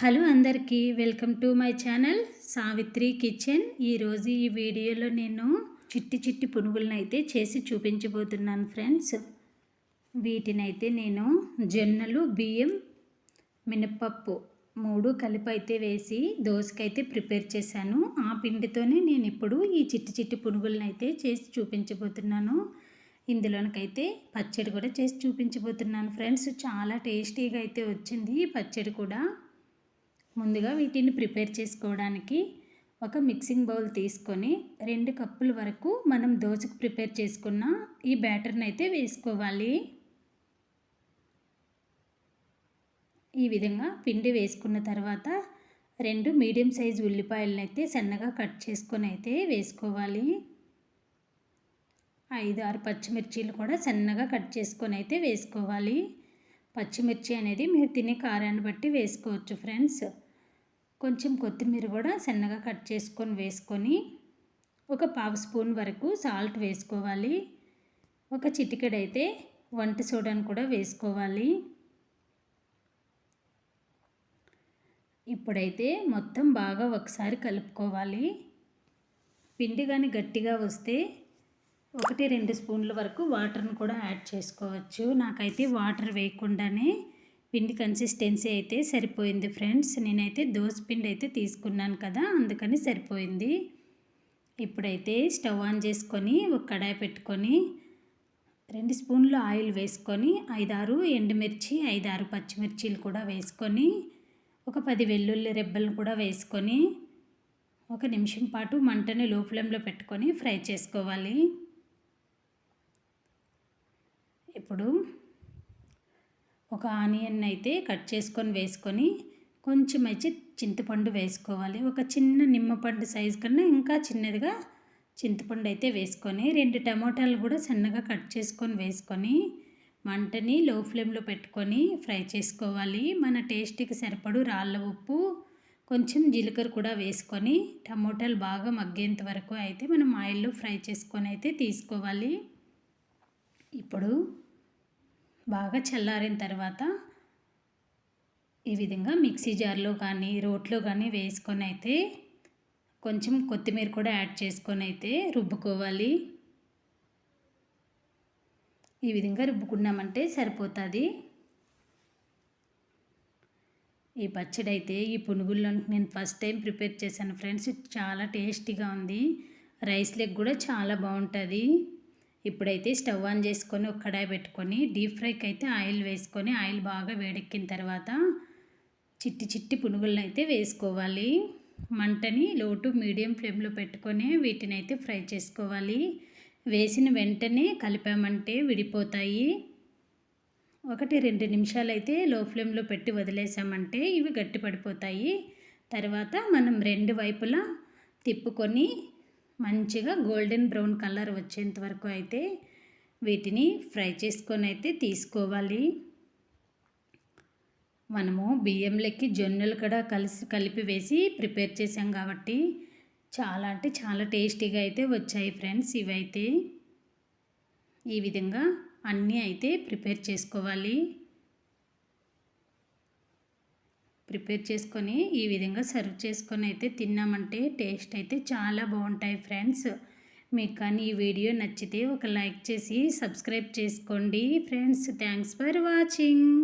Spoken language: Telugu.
హలో అందరికీ welcome to my channel Savitri kitchen. ఈరోజు ఈ వీడియోలో నేను చిట్టి చిట్టి పునుగులను అయితే చేసి చూపించబోతున్నాను ఫ్రెండ్స్. వీటినైతే నేను జొన్నలు బియ్యం మినప్పప్పు మూడు కలిపి అయితే వేసి దోశకైతే ప్రిపేర్ చేశాను. ఆ పిండితోనే నేను ఇప్పుడు ఈ చిట్టి చిట్టి పునుగులను అయితే చేసి చూపించబోతున్నాను. ఇందులోనికైతే పచ్చడి కూడా చేసి చూపించబోతున్నాను ఫ్రెండ్స్. చాలా టేస్టీగా అయితే వచ్చింది పచ్చడి కూడా. ముందుగా వీటిని ప్రిపేర్ చేసుకోవడానికి ఒక మిక్సింగ్ బౌల్ తీసుకొని రెండు కప్పుల వరకు మనం దోశకు ప్రిపేర్ చేసుకున్న ఈ బ్యాటర్ని అయితే వేసుకోవాలి. ఈ విధంగా పిండి వేసుకున్న తర్వాత రెండు మీడియం సైజ్ ఉల్లిపాయలను అయితే సన్నగా కట్ చేసుకొని అయితే వేసుకోవాలి. ఐదు ఆరు పచ్చిమిర్చీలు కూడా సన్నగా కట్ చేసుకొని అయితే వేసుకోవాలి. పచ్చిమిర్చి అనేది మీరు తినే కారాన్ని బట్టి వేసుకోవచ్చు ఫ్రెండ్స్. కొంచెం కొత్తిమీర కూడా సన్నగా కట్ చేసుకొని వేసుకొని ఒక పావు స్పూన్ వరకు సాల్ట్ వేసుకోవాలి. ఒక చిటికెడైతే వంట సోడాను కూడా వేసుకోవాలి. ఇప్పుడైతే మొత్తం బాగా ఒకసారి కలుపుకోవాలి. పిండి కానీ గట్టిగా వస్తే ఒకటి రెండు స్పూన్ల వరకు వాటర్ను కూడా యాడ్ చేసుకోవచ్చు. నాకైతే వాటర్ వేయకుండానే పిండి కన్సిస్టెన్సీ అయితే సరిపోయింది ఫ్రెండ్స్. నేనైతే దోశ పిండి అయితే తీసుకున్నాను కదా అందుకని సరిపోయింది. ఇప్పుడైతే స్టవ్ ఆన్ చేసుకొని ఒక కడాయి పెట్టుకొని రెండు స్పూన్లు ఆయిల్ వేసుకొని ఐదారు ఎండుమిర్చి ఐదారు పచ్చిమిర్చీలు కూడా వేసుకొని ఒక పది వెల్లుల్లి రెబ్బలను కూడా వేసుకొని ఒక నిమిషం పాటు మంటని లో ఫ్లేమ్లో పెట్టుకొని ఫ్రై చేసుకోవాలి. ఇప్పుడు ఒక ఆనియన్ అయితే కట్ చేసుకొని వేసుకొని కొంచెం అయితే చింతపండు వేసుకోవాలి. ఒక చిన్న నిమ్మపండు సైజు కన్నా ఇంకా చిన్నదిగా చింతపండు అయితే వేసుకొని రెండు టమోటాలు కూడా సన్నగా కట్ చేసుకొని వేసుకొని మంటని లో ఫ్లేమ్లో పెట్టుకొని ఫ్రై చేసుకోవాలి. మన టేస్ట్కి సరిపడు రాళ్ళ ఉప్పు కొంచెం జీలకర్ర కూడా వేసుకొని టమోటాలు బాగా మగ్గేంత వరకు అయితే మనం ఆయిల్లో ఫ్రై చేసుకొని అయితే తీసుకోవాలి. ఇప్పుడు బాగా చల్లారిన తర్వాత ఈ విధంగా మిక్సీ జార్లో కానీ రోట్లో కానీ వేసుకొని అయితే కొంచెం కొత్తిమీర కూడా యాడ్ చేసుకొని అయితే రుబ్బుకోవాలి. ఈ విధంగా రుబ్బుకున్నామంటే సరిపోతుంది. ఈ పచ్చడి అయితే ఈ పునుగుల్లో నేను ఫస్ట్ టైం ప్రిపేర్ చేశాను ఫ్రెండ్స్. చాలా టేస్టీగా ఉంది. రైస్ లెగ్ కూడా చాలా బాగుంటుంది. ఇప్పుడైతే స్టవ్ ఆన్ చేసుకొని ఒక కడాయి పెట్టుకొని డీప్ ఫ్రైకి అయితే ఆయిల్ వేసుకొని ఆయిల్ బాగా వేడెక్కిన తర్వాత చిట్టి చిట్టి పునుగులను అయితే వేసుకోవాలి. మంటని లోటు మీడియం ఫ్లేమ్లో పెట్టుకొని వీటిని అయితే ఫ్రై చేసుకోవాలి. వేసిన వెంటనే కలిపామంటే విడిపోతాయి. ఒకటి రెండు నిమిషాలు అయితే లో ఫ్లేమ్లో పెట్టి వదిలేసామంటే ఇవి గట్టి పడిపోతాయి తర్వాత మనం రెండు వైపులా తిప్పుకొని మంచిగా గోల్డెన్ బ్రౌన్ కలర్ వచ్చేంత వరకు అయితే వీటిని ఫ్రై చేసుకొని అయితే తీసుకోవాలి. మనము బియ్యంలోకి జొన్నలు కూడా కలిసి కలిపి వేసి ప్రిపేర్ చేసాం కాబట్టి చాలా అంటే చాలా టేస్టీగా అయితే వచ్చాయి ఫ్రెండ్స్ ఇవైతే. ఈ విధంగా అన్నీ అయితే ప్రిపేర్ చేసుకోవాలి. ప్రిపేర్ చేసుకొని ఈ విధంగా సర్వ్ చేసుకొని అయితే తిన్నామంటే టేస్ట్ అయితే చాలా బాగుంటాయి ఫ్రెండ్స్. మీకు కానీ ఈ వీడియో నచ్చితే ఒక లైక్ చేసి సబ్స్క్రైబ్ చేసుకోండి ఫ్రెండ్స్. Thanks for watching.